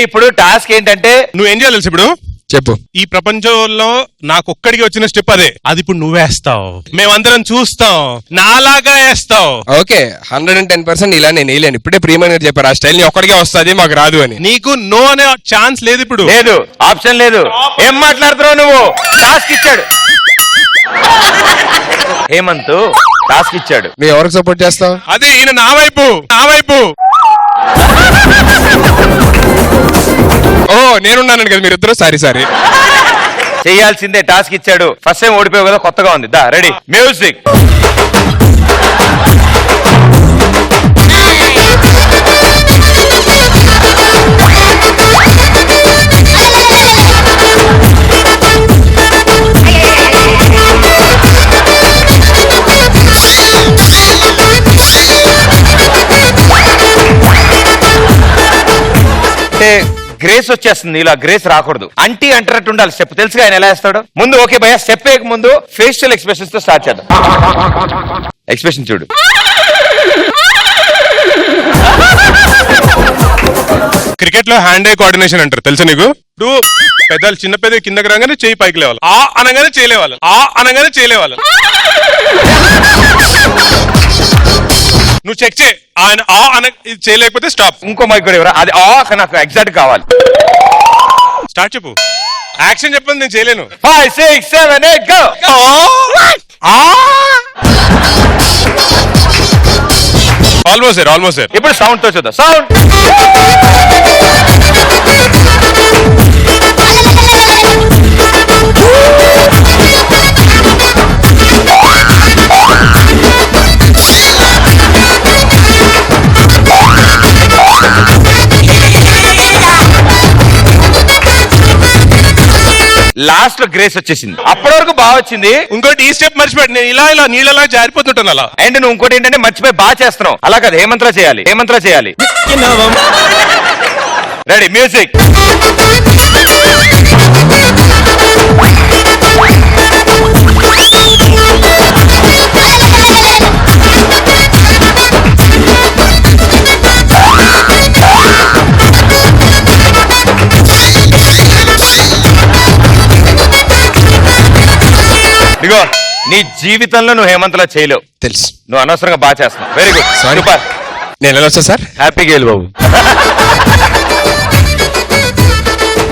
అంటే ఇప్పుడు టాస్క్ ఏంటంటే నువ్వేం చేయాలి తెలుసు ఇప్పుడు? చెప్పు. ఈ ప్రపంచంలో నాకు ఒక్కడికి వచ్చిన స్టెప్ అదే. అది ఇప్పుడు నువ్వేస్తావు మేమందరం చూస్తాం. నాలాగా వేస్తావు. Okay hundred and ten percent ఇలా నేను వేయలేను. ఇప్పుడే ప్రియమైన గారు చెప్పారు ఆ స్టైల్ని ఒక్కడికే వస్తుంది మాకు రాదు అని. నీకు నో అనే ఛాన్స్ లేదు ఇప్పుడు. లేదు ఆప్షన్ లేదు. ఏం మాట్లాడుతున్నావు నువ్వు? టాస్క్ ఇచ్చాడు. హేమంత్ టాస్క్ ఇచ్చాడు. నువ్వు ఎవరికి సపోర్ట్ చేస్తావు? అదే ఈయన నా వైపు నా వైపు. నేనున్నాను కదా మీరిద్దరు? Sorry sorry. చేయాల్సిందే టాస్క్ ఇచ్చాడు. ఫస్ట్ టైం ఓడిపోయావు కదా కొత్తగా ఉంది. దా రెడీ మ్యూజిక్ గ్రేస్ వచ్చేస్తుంది. ఇలా గ్రేస్ రాకూడదు. అంటీ అంటారట్టు ఉండాలి. స్టెప్ తెలుసుగా ఆయన ఎలా వేస్తాడు ముందు ఓకే భయ స్టెప్ వేయక ముందు ఫేషియల్ ఎక్స్ప్రెషన్స్తో స్టార్ట్ చేద్దాం. ఎక్స్ప్రెషన్ చూడు. క్రికెట్లో హ్యాండ్ ఐ కోఆర్డినేషన్ అంటారు. తెలుసా నీకు? ఇప్పుడు పెద్దలు చిన్న పెద్ద కిందకి రాగానే చేయి పైకి లేవాలి. ఆ అనగానే చేయలేవాలి. ఆ అనగానే చేయలేవాలి. నువ్వు చెక్ చే ఆయన ఆ అన ఇది చేయలేకపోతే స్టాప్ ఇంకో మైక్ కూడా ఎవరా అది ఆ నాకు ఎగ్జాక్ట్ కావాలి. స్టార్ట్ చెప్పు. యాక్షన్ చెప్పండి నేను చేయలేను. Five six seven eight go almost sir almost sir ఇప్పుడు సౌండ్తో చూద్దాం. సౌండ్ లాస్ట్లో గ్రేస్ వచ్చేసింది. అప్పటి వరకు బాగా వచ్చింది. ఇంకోటి ఈ స్టెప్ మర్చిపోయాడు. నేను ఇలా ఇలా నీళ్ళలా జారిపోతుంటాను అలా. అండ్ నువ్వు ఇంకోటి ఏంటంటే మర్చిపోయి బాగా చేస్తున్నావు. అలా కాదు హేమంత్రా చేయాలి? హేమంత్రా చేయాలి? రెడీ మ్యూజిక్ ఇదిగో నీ జీవితంలో నువ్వు హేమంత్లా చేయలేవు. తెలుసు. నువ్వు అనవసరంగా బాగా చేస్తున్నావు. Very good. సూపర్ నేను ఎలా వచ్చా సార్? హ్యాపీగా వెళ్ళు బాబు.